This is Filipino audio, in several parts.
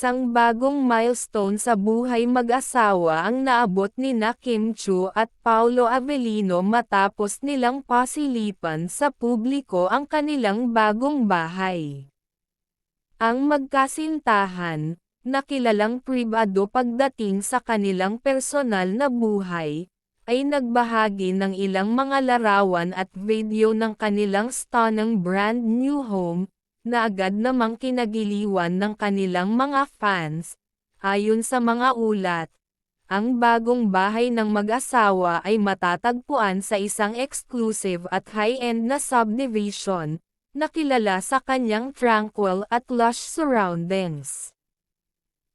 Isang bagong milestone sa buhay mag-asawa ang naabot ni na Kim Chu at Paulo Avellino matapos nilang pasilipan sa publiko ang kanilang bagong bahay. Ang magkasintahan, na kilalang pribado pagdating sa kanilang personal na buhay, ay nagbahagi ng ilang mga larawan at video ng kanilang stunning brand new home, na agad namang kinagiliwan ng kanilang mga fans. Ayon sa mga ulat, ang bagong bahay ng mag-asawa ay matatagpuan sa isang exclusive at high-end na subdivision, na kilala sa kanyang tranquil at lush surroundings.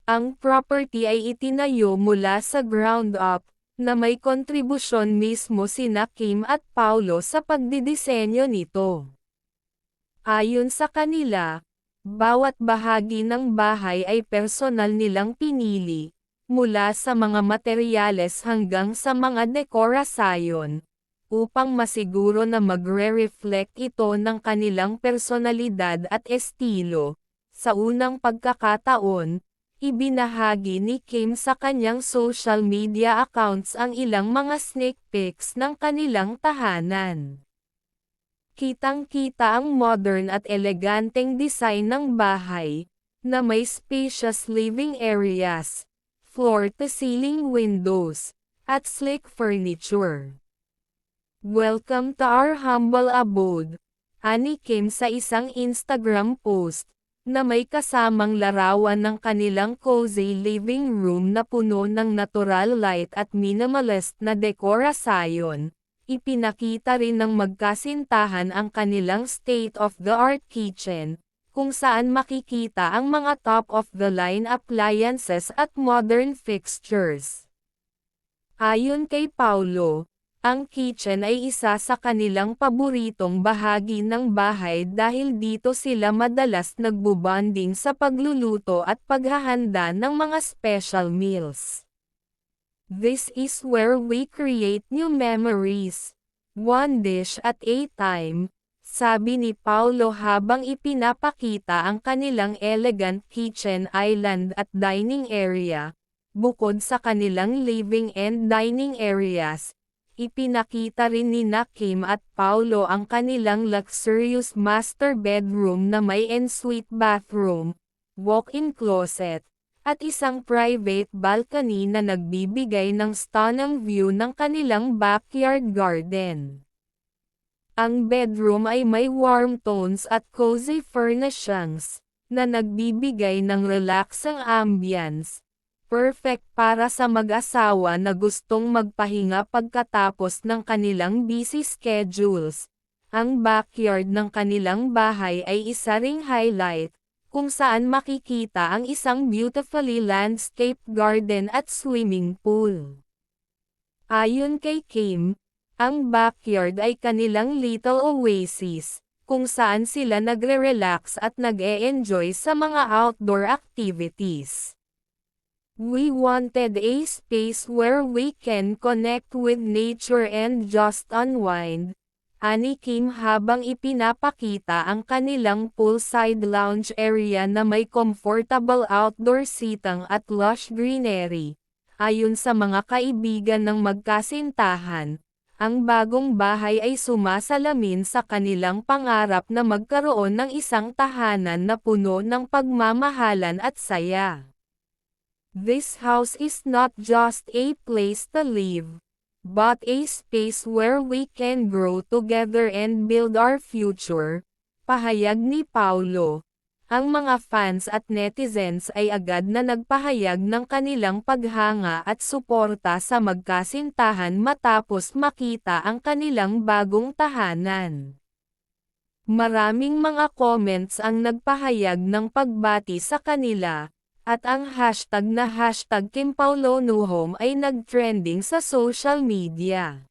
Ang property ay itinayo mula sa ground up, na may kontribusyon mismo sina Kim at Paulo sa pagdidisenyo nito. Ayon sa kanila, bawat bahagi ng bahay ay personal nilang pinili, mula sa mga materyales hanggang sa mga dekorasyon, upang masiguro na magre-reflect ito ng kanilang personalidad at estilo. Sa unang pagkakataon, ibinahagi ni Kim sa kanyang social media accounts ang ilang mga sneak peeks ng kanilang tahanan. Kitang-kita ang modern at eleganteng design ng bahay, na may spacious living areas, floor-to-ceiling windows, at sleek furniture. Welcome to our humble abode, ani Kim sa isang Instagram post, na may kasamang larawan ng kanilang cozy living room na puno ng natural light at minimalist na dekorasyon, Ipinakita rin ng magkasintahan ang kanilang state-of-the-art kitchen, kung saan makikita ang mga top-of-the-line appliances at modern fixtures. Ayon kay Paulo, ang kitchen ay isa sa kanilang paboritong bahagi ng bahay dahil dito sila madalas nagbubonding sa pagluluto at paghahanda ng mga special meals. This is where we create new memories. One dish at a time, sabi ni Paulo habang ipinapakita ang kanilang elegant kitchen island at dining area. Bukod sa kanilang living and dining areas, ipinakita rin ni Kim at Paulo ang kanilang luxurious master bedroom na may ensuite bathroom, walk-in closet, at isang private balcony na nagbibigay ng stunning view ng kanilang backyard garden. Ang bedroom ay may warm tones at cozy furnishings, na nagbibigay ng relaxing ambience, perfect para sa mag-asawa na gustong magpahinga pagkatapos ng kanilang busy schedules. Ang backyard ng kanilang bahay ay isa ring highlight, kung saan makikita ang isang beautifully landscaped garden at swimming pool. Ayon kay Kim, ang backyard ay kanilang little oasis, kung saan sila nagre-relax at nag-e-enjoy sa mga outdoor activities. We wanted a space where we can connect with nature and just unwind, ani Kim habang ipinapakita ang kanilang poolside lounge area na may comfortable outdoor seating at lush greenery. Ayon sa mga kaibigan ng magkasintahan, ang bagong bahay ay sumasalamin sa kanilang pangarap na magkaroon ng isang tahanan na puno ng pagmamahalan at saya. This house is not just a place to live but a space where we can grow together and build our future, pahayag ni Paulo. Ang mga fans at netizens ay agad na nagpahayag ng kanilang paghanga at suporta sa magkasintahan matapos makita ang kanilang bagong tahanan. Maraming mga comments ang nagpahayag ng pagbati sa kanila, at ang hashtag na hashtag Kim Paulo Nuhom ay nag-trending sa social media.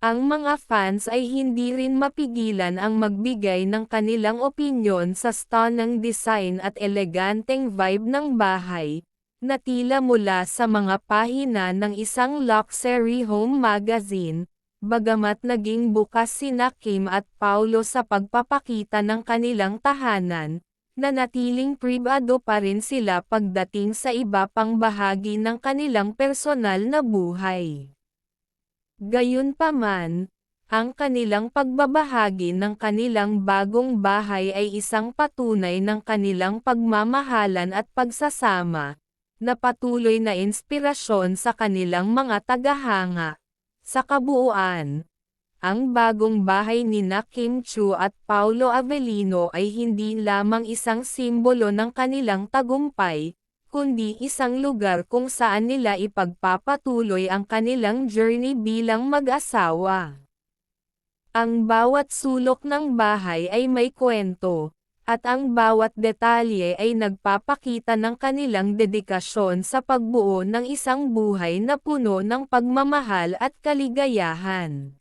Ang mga fans ay hindi rin mapigilan ang magbigay ng kanilang opinyon sa stunning design at eleganteng vibe ng bahay, na tila mula sa mga pahina ng isang luxury home magazine, bagamat naging bukas sina Kim at Paulo sa pagpapakita ng kanilang tahanan, nanatiling pribado pa rin sila pagdating sa iba pang bahagi ng kanilang personal na buhay. Gayunpaman, ang kanilang pagbabahagi ng kanilang bagong bahay ay isang patunay ng kanilang pagmamahalan at pagsasama, na patuloy na inspirasyon sa kanilang mga tagahanga. Sa kabuuan, ang bagong bahay ni na Kim Chu at Paulo Avellino ay hindi lamang isang simbolo ng kanilang tagumpay, kundi isang lugar kung saan nila ipagpapatuloy ang kanilang journey bilang mag-asawa. Ang bawat sulok ng bahay ay may kwento, at ang bawat detalye ay nagpapakita ng kanilang dedikasyon sa pagbuo ng isang buhay na puno ng pagmamahal at kaligayahan.